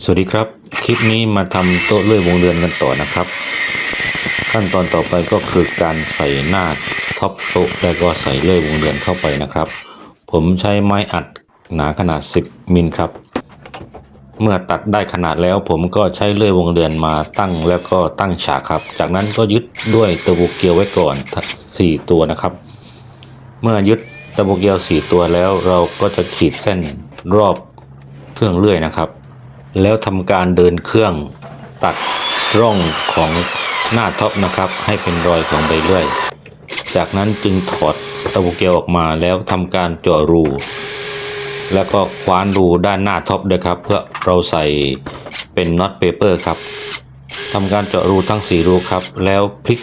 สวัสดีครับ คลิปนี้มาทำโต๊ะเลื่อยวงเดือนกันต่อนะครับ ขั้นตอนต่อไปก็คือการใส่หน้าท็อปโต๊ะแล้วก็ใส่เลื่อยวงเดือนเข้าไปนะครับ ผมใช้ไม้อัดหนาขนาด 10 มิลครับ เมื่อตัดได้ขนาดแล้วผมก็ใช้เลื่อยวงเดือนมาตั้งแล้วก็ตั้งฉากครับ จากนั้นก็ยึดด้วยตะบุเกียวไว้ก่อนสี่ตัวนะครับ เมื่อยึดตะบุเกียวสี่ตัวแล้วเราก็จะขีดเส้นรอบเครื่องเลื่อยนะครับ แล้วทำการเดินเครื่องตัดร่องของหน้าท็อปนะครับ ให้เป็นรอยของใบเลื่อย จากนั้นจึงถอดตะบุเกลียวออกมาแล้วทำการเจาะรู แล้วก็คว้านรูด้านหน้าท็อปด้วยครับ เพื่อเราใส่เป็นน็อตเปเปอร์ครับทำการเจาะรูทั้ง 4 รูครับ แล้วพลิก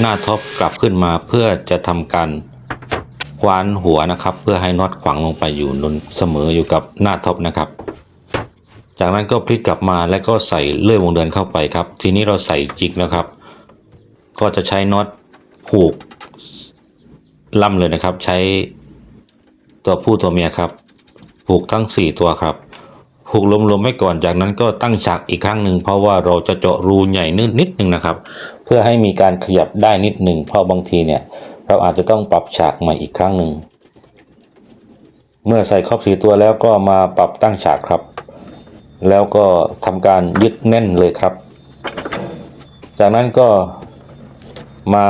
หน้าท็อปกลับขึ้นมาเพื่อจะทำการคว้านหัวนะครับ เพื่อให้น็อตขวางลงไปอยู่นนเสมออยู่กับหน้าท็อปนะครับ จากนั้นก็พลิกกลับมาแล้วก็ใส่เลื่อยวงเดือนเข้าไปครับ ทีนี้เราใส่จิกนะครับ ก็จะใช้น็อตผูกล่ำเลยนะครับ ใช้ตัวผู้ตัวเมียครับ ผูกทั้ง 4 ตัวครับ ผูกรวมๆไว้ก่อนจากนั้นก็ตั้งฉากอีกครั้งหนึ่งเพราะว่าเราจะเจาะรูใหญ่นิดนิดหนึ่งนะครับ เพื่อให้มีการขยับได้นิดหนึ่งเพราะบางทีเนี่ยเราอาจจะต้องปรับฉากใหม่อีกครั้งหนึ่งเมื่อใส่ครอบสีตัวแล้วก็มาปรับตั้งฉากครับ แล้วก็ทำการยึดแน่นเลยครับ จากนั้นก็มา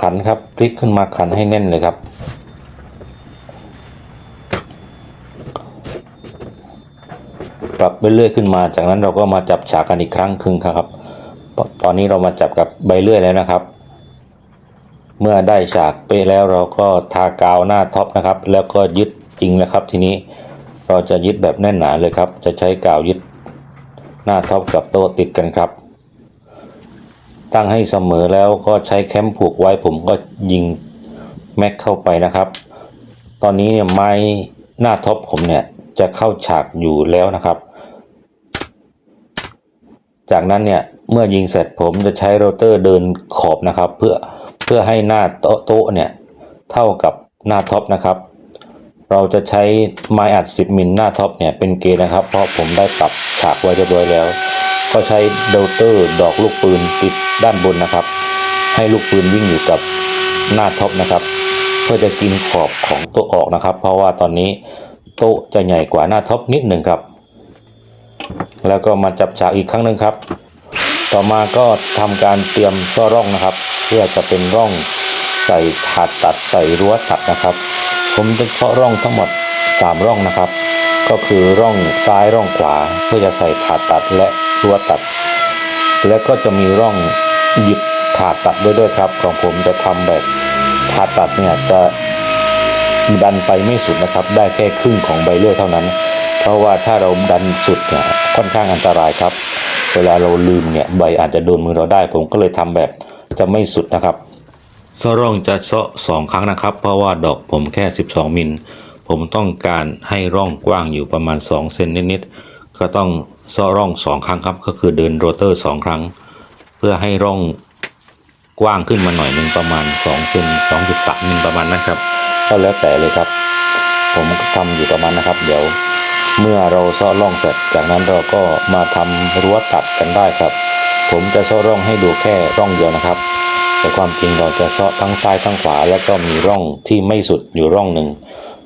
ขันครับพลิกขึ้นมาขันให้แน่นเลยครับ ปรับไปเรื่อยขึ้นมา จากนั้นเราก็มาจับฉากกันอีกครั้งครึ่งครับ ตอนนี้เรามาจับกับใบเลื่อยแล้วนะครับ เมื่อได้ฉากเป๊ะแล้วเราก็ทากาวหน้าท็อปนะครับ แล้วก็ยึดจริงนะครับทีนี้ เราจะยึดแบบแน่นหนาเลยครับ จะใช้กาวยึดหน้าท็อปกับโต๊ะติดกันครับ ตั้งให้เสมอแล้วก็ใช้แคมผูกไว้ผมก็ยิงแม็กเข้าไปนะครับ ตอนนี้เนี่ยไม้หน้าท็อปผมเนี่ยจะเข้าฉากอยู่แล้วนะครับ จากนั้นเนี่ยเมื่อยิงเสร็จผมจะใช้โรเตอร์เดินขอบนะครับ เพื่อเพื่อให้หน้าโต๊ะโต๊ะเนี่ยเท่ากับหน้าท็อปนะครับ เราจะใช้ไม้อัด 10 มิลหน้าท็อปเนี่ยเป็นเกณฑ์นะครับ เพราะผมได้ปรับฉากไว้เรียบร้อยแล้ว ก็ใช้โรเตอร์ดอกลูกปืนติดด้านบนนะครับ ให้ลูกปืนวิ่งอยู่กับหน้าท็อปนะครับ เพื่อจะกินขอบของโต๊ะออกนะครับ เพราะว่าตอนนี้โต๊ะจะใหญ่กว่าหน้าท็อปนิดหนึ่งครับ แล้วก็มาจับฉากอีกครั้งหนึ่งครับ ต่อมาก็ทำการเตรียมซ่อร่องนะครับ เพื่อจะเป็นร่องใส่ถาดตัดใส่รั้วตัดนะครับ ผมจะเฉาะร่องทั้งหมด 3 ร่องนะครับ ก็คือร่องซ้ายร่องขวาเพื่อจะใส่ถาดตัดและรั้วตัด และก็จะมีร่องหยิบถาดตัดด้วยด้วยครับ ของผมจะทำแบบถาดตัดเนี่ยจะดันไปไม่สุดนะครับ ได้แค่ครึ่งของใบเลื่อยเท่านั้น เพราะว่าถ้าเราดันสุดเนี่ยค่อนข้างอันตรายครับ เวลาเราลืมเนี่ยใบอาจจะโดนมือเราได้ ผมก็เลยทำแบบจะไม่สุดนะครับ เซาร่องจะเซาะสองครั้งนะครับ เพราะว่าดอกผมแค่ 12 มิล ผมต้องการให้ร่องกว้างอยู่ประมาณ 2 เซนนิดๆ ก็ต้องเซาะร่อง2ครั้งครับ ก็คือเดินโรเตอร์2ครั้ง เพื่อให้ร่องกว้างขึ้นมาหน่อยหนึ่งประมาณ2เซน2.3มิลประมาณนั้นครับ ก็แล้วแต่เลยครับ ผมทำอยู่ประมาณนะครับ เดี๋ยวเมื่อเราเซาะร่องเสร็จ จากนั้นเราก็มาทำรั้วตัดกันได้ครับ ผมจะเซาะร่องให้ดูแค่ร่องเดียวนะครับ แต่ความจริงเราจะเซาะทั้งซ้ายทั้งขวาแล้วก็มีร่องที่ไม่สุดอยู่ร่องหนึ่ง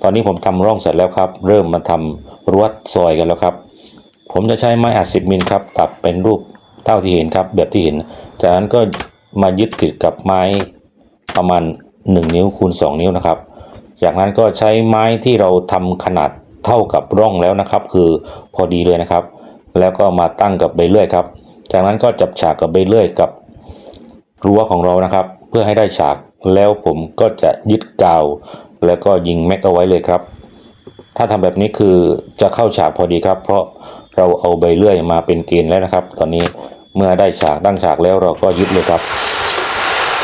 ตอนนี้ผมทำร่องเสร็จแล้วครับ เริ่มมาทำรั้วซอยกันแล้วครับ ผมจะใช้ไม้อัด10มิลครับตัดเป็นรูปเท่าที่เห็นครับ แบบที่เห็น จากนั้นก็มายึดติดกับไม้ประมาณ 1 นิ้วคูณ 2 นิ้วนะครับ จากนั้นก็ใช้ไม้ที่เราทำขนาดเท่ากับร่องแล้วนะครับ คือพอดีเลยนะครับ แล้วก็มาตั้งกับใบเลื่อยครับ จากนั้นก็จับฉากกับใบเลื่อยกับ รั้วของเรานะครับ เพื่อให้ได้ฉากแล้วผมก็จะยึดกาว แล้วก็ยิงแม็กเอาไว้เลยครับ ถ้าทำแบบนี้คือจะเข้าฉากพอดีครับ เพราะเราเอาใบเลื่อยมาเป็นเกณฑ์แล้วนะครับ ตอนนี้เมื่อได้ฉากตั้งฉากแล้วเราก็ยึดเลยครับ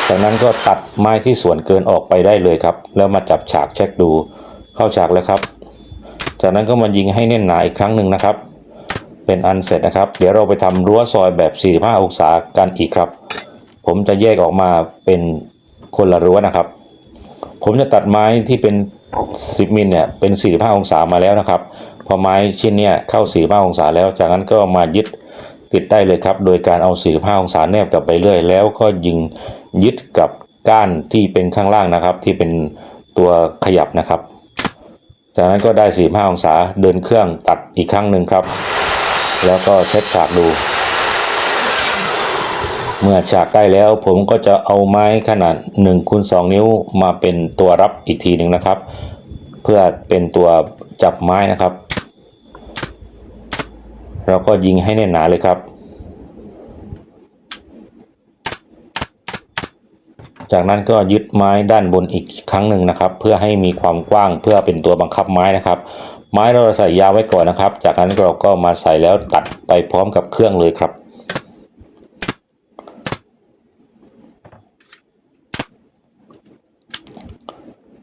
จากนั้นก็ตัดไม้ที่ส่วนเกินออกไปได้เลยครับ แล้วมาจับฉากเช็คดู เข้าฉากแล้วครับ จากนั้นก็มายิงให้แน่นหนาอีกครั้งหนึ่งนะครับ เป็นอันเสร็จนะครับ เดี๋ยวเราไปทำรั้วซอยแบบ 45 องศากันอีกครับ ผมจะแยกออกมาเป็นคนละรั้วนะครับ ผมจะตัดไม้ที่เป็น 10 มิลเนี่ยเป็น 45 องศามาแล้วนะครับ พอไม้ชิ้นเนี่ยเข้า 45 องศาแล้ว จากนั้นก็มายึดติดได้เลยครับ โดยการเอา 45 องศาแนบกับไปเรื่อย แล้วก็ยิงยึดกับก้านที่เป็นข้างล่างนะครับ ที่เป็นตัวขยับนะครับ จากนั้นก็ได้ 45 องศาเดินเครื่องตัดอีกครั้งหนึ่งครับ แล้วก็เช็คฉากดู เมื่อฉากได้แล้วผมก็จะเอาไม้ขนาด1คูณ2นิ้วมาเป็นตัวรับอีกทีหนึ่งนะครับ เพื่อเป็นตัวจับไม้นะครับ เราก็ยิงให้แน่นหนาเลยครับ จากนั้นก็ยึดไม้ด้านบนอีกครั้งหนึ่งนะครับ เพื่อให้มีความกว้างเพื่อเป็นตัวบังคับไม้นะครับ ไม้เราใส่ยาวไว้ก่อนนะครับ จากนั้นเราก็มาใส่แล้วตัดไปพร้อมกับเครื่องเลยครับ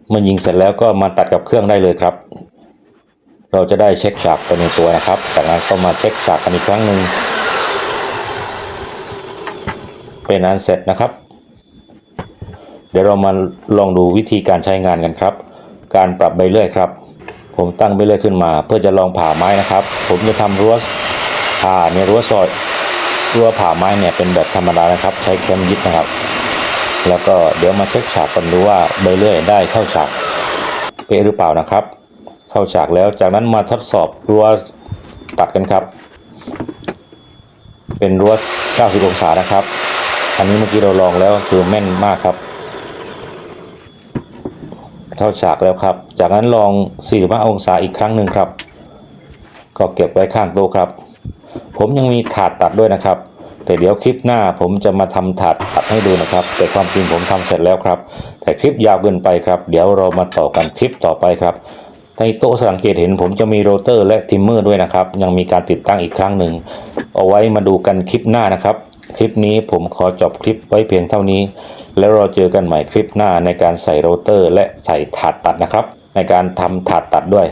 เมื่อยิงเสร็จแล้วก็มาตัดกับเครื่องได้เลยครับ เราจะได้เช็คฉากไปในตัวนะครับ จากนั้นก็มาเช็คฉากกันอีกครั้งหนึ่งเป็นอันเสร็จนะครับ เดี๋ยวเรามาลองดูวิธีการใช้งานกันครับ การปรับใบเลื่อยครับ ผมตั้งใบเลื่อยขึ้นมา เพื่อจะลองผ่าไม้นะครับ ผมจะทำรั้วผ่าในรั้วซอยรั้วผ่าไม้เนี่ยเป็นแบบธรรมดานะครับ ใช้แคมยึดนะครับ แล้วก็เดี๋ยวมาเช็คฉากกันดูว่าใบเลื่อยได้เข้าฉากเป๊ะหรือเปล่านะครับ เข้าฉากแล้วจากนั้นมาทดสอบรั้วตัดกันครับ เป็นรั้ว 90 องศานะครับ อันนี้เมื่อกี้เราลองแล้วคือแม่นมากครับ เข้าฉากแล้วครับ จากนั้นลอง 45 องศาอีกครั้งหนึ่งครับ ก็เก็บไว้ข้างโต๊ะครับ ผมยังมีถาดตัดด้วยนะครับ แต่เดี๋ยวคลิปหน้าผมจะมาทำถาดตัดให้ดูนะครับ แต่ความจริงผมทำเสร็จแล้วครับ แต่คลิปยาวเกินไปครับ เดี๋ยวเรามาต่อกันคลิปต่อไปครับในโต๊ะสังเกตเห็นผมจะมีโรเตอร์และทิมเมอร์ด้วยนะครับ ยังมีการติดตั้งอีกครั้งหนึ่ง เอาไว้มาดูกันคลิปหน้านะครับ คลิปนี้ผมขอจบคลิปไว้เพียงเท่านี้ แล้วเราเจอกันใหม่คลิปหน้าในการใส่โรเตอร์ และใส่ถาดตัดนะครับ ในการทำถาดตัดด้วย